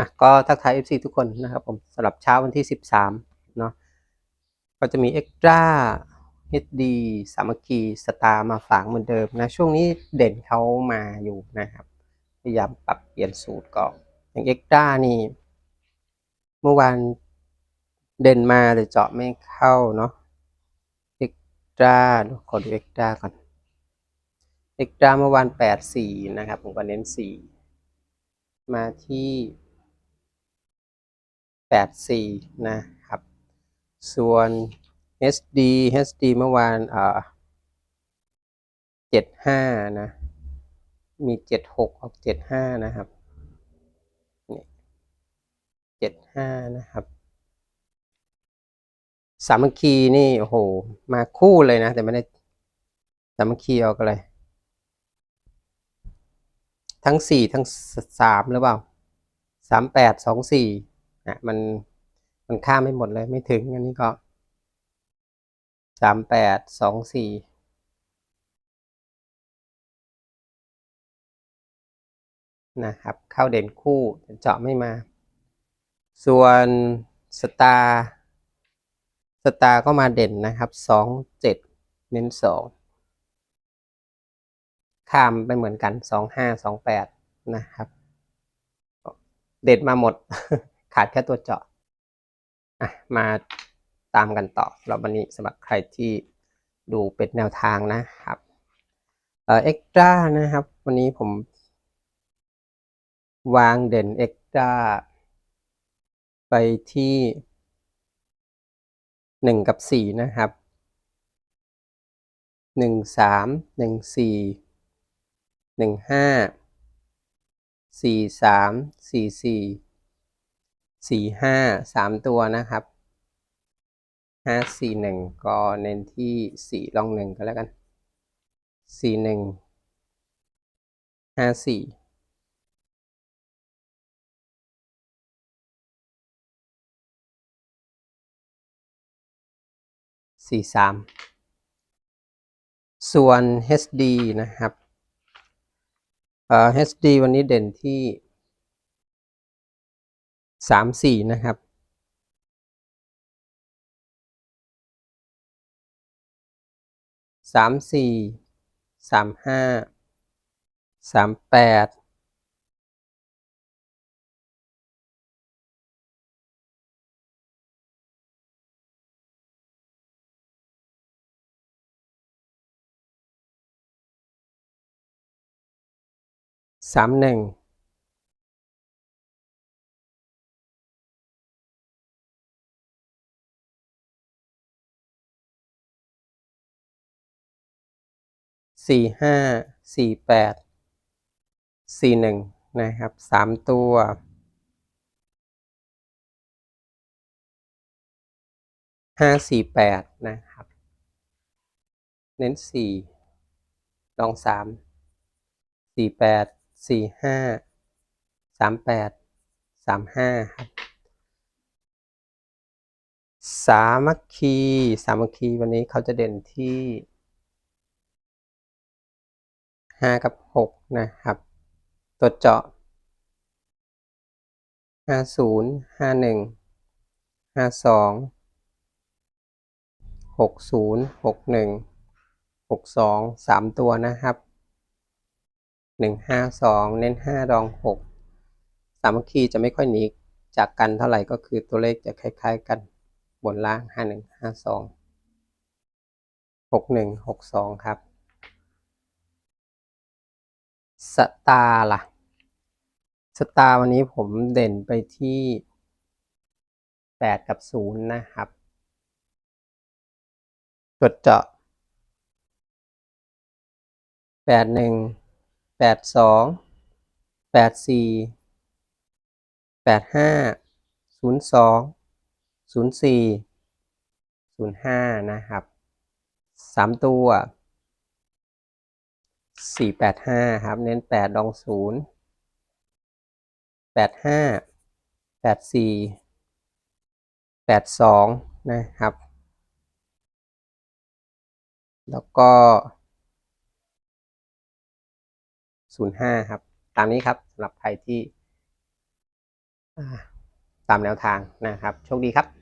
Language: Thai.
อะก็ทักทาย FC ทุกคนนะครับผมสำหรับเช้าวันที่ 13เนาะก็จะมี Extra HD สามัคคีสตาร์มาฝากเหมือนเดิมนะ ช่วงนี้เด่นเขามาอยู่นะครับ พยายามปรับเปลี่ยนสูตรก่อนอย่าง Extra นี่ เมื่อวานเด่นมาแต่เจาะไม่เข้าเนาะ Extra ขอดู Extra ก่อน Extra เมื่อวาน 84 นะครับ ผมก็เน้น 4 มาที่ 84 นะครับ ส่วน HD HD เมื่อวานเอ่อ75 นะ มี 76 ออก 75 นะครับนี่75 นะครับ สามัคคีนี่ โอ้โห มาคู่เลยนะ แต่ไม่ได้สามัคคีออกอะไร ทั้ง 4 ทั้ง 3 หรือเปล่า 38 24 นะมันมันข้ามไม่หมดเลยไม่ถึงอันนี้ก็38 24นะครับ เข้าเด่นคู่เจาะไม่มา ส่วนสตาร์สตาร์ก็มาเด่นนะครับ2 7เจ็ดเน้น2ข้ามไปเหมือนกัน2 5 2 8นะครับ เด็ดมาหมด ขาดแค่ตัวเจาะอะมาตามกันต่อเราวันนี้สำหรับใครที่ดูเป็นแนวทางนะครับ เอ่อเอ็กตร้านะครับ วันนี้ผม วางเด่นเอ็กตร้าไปที่หนึ่งกับสี่นะครับหนึ่งสามหนึ่งสี่หนึ่งห้าสี่สามสี่สี่ สี่ห้าสามตัวนะครับห้าสี่หนึ่งก็เน้นที่สี่ลองหนึ่งก็แล้วกันสี่หนึ่งห้าสี่สี่สามส่วน HD นะครับเอ่อ HD วันนี้เด่นที่ สามสี่นะครับ สามสี่ สามห้า สามแปด สามหนึ่ง สี่ห้าสี่แปดสี่หนึ่งนะครับสามตัวห้าสี่แปดนะครับ เน้นสี่ลองสามสี่แปดสี่ห้าสามแปดสามห้าครับสามัคคี สามัคคีวันนี้เขาจะเด่นที่ ห้ากับหกนะครับ ตัวเจาะห้าศูนย์ห้าหนึ่งห้าสองหกศูนย์หกหนึ่งหกสองสามตัวนะครับหนึ่งห้าสองเน้นห้ารองหกสามัคคีจะไม่ค่อยหนีจากกันเท่าไหร่ก็คือตัวเลขจะคล้าย ๆ กันบนล่างห้าหนึ่งห้าสองหกหนึ่งหกสองครับ สตาร์ล่ะ สตาร์วันนี้ผมเด่นไปที่แปดกับศูนย์นะครับ จดเจาะแปดหนึ่งแปดสองแปดสี่แปดห้าศูนย์สองศูนย์สี่ศูนย์ห้านะครับสามตัว สี่แปดห้าครับ เน้นแปดดองศูนย์แปดห้าแปดสี่แปดสองนะครับ แล้วก็ศูนย์ห้าครับ ตามนี้ครับสำหรับใครที่ตามแนวทางนะครับ โชคดีครับ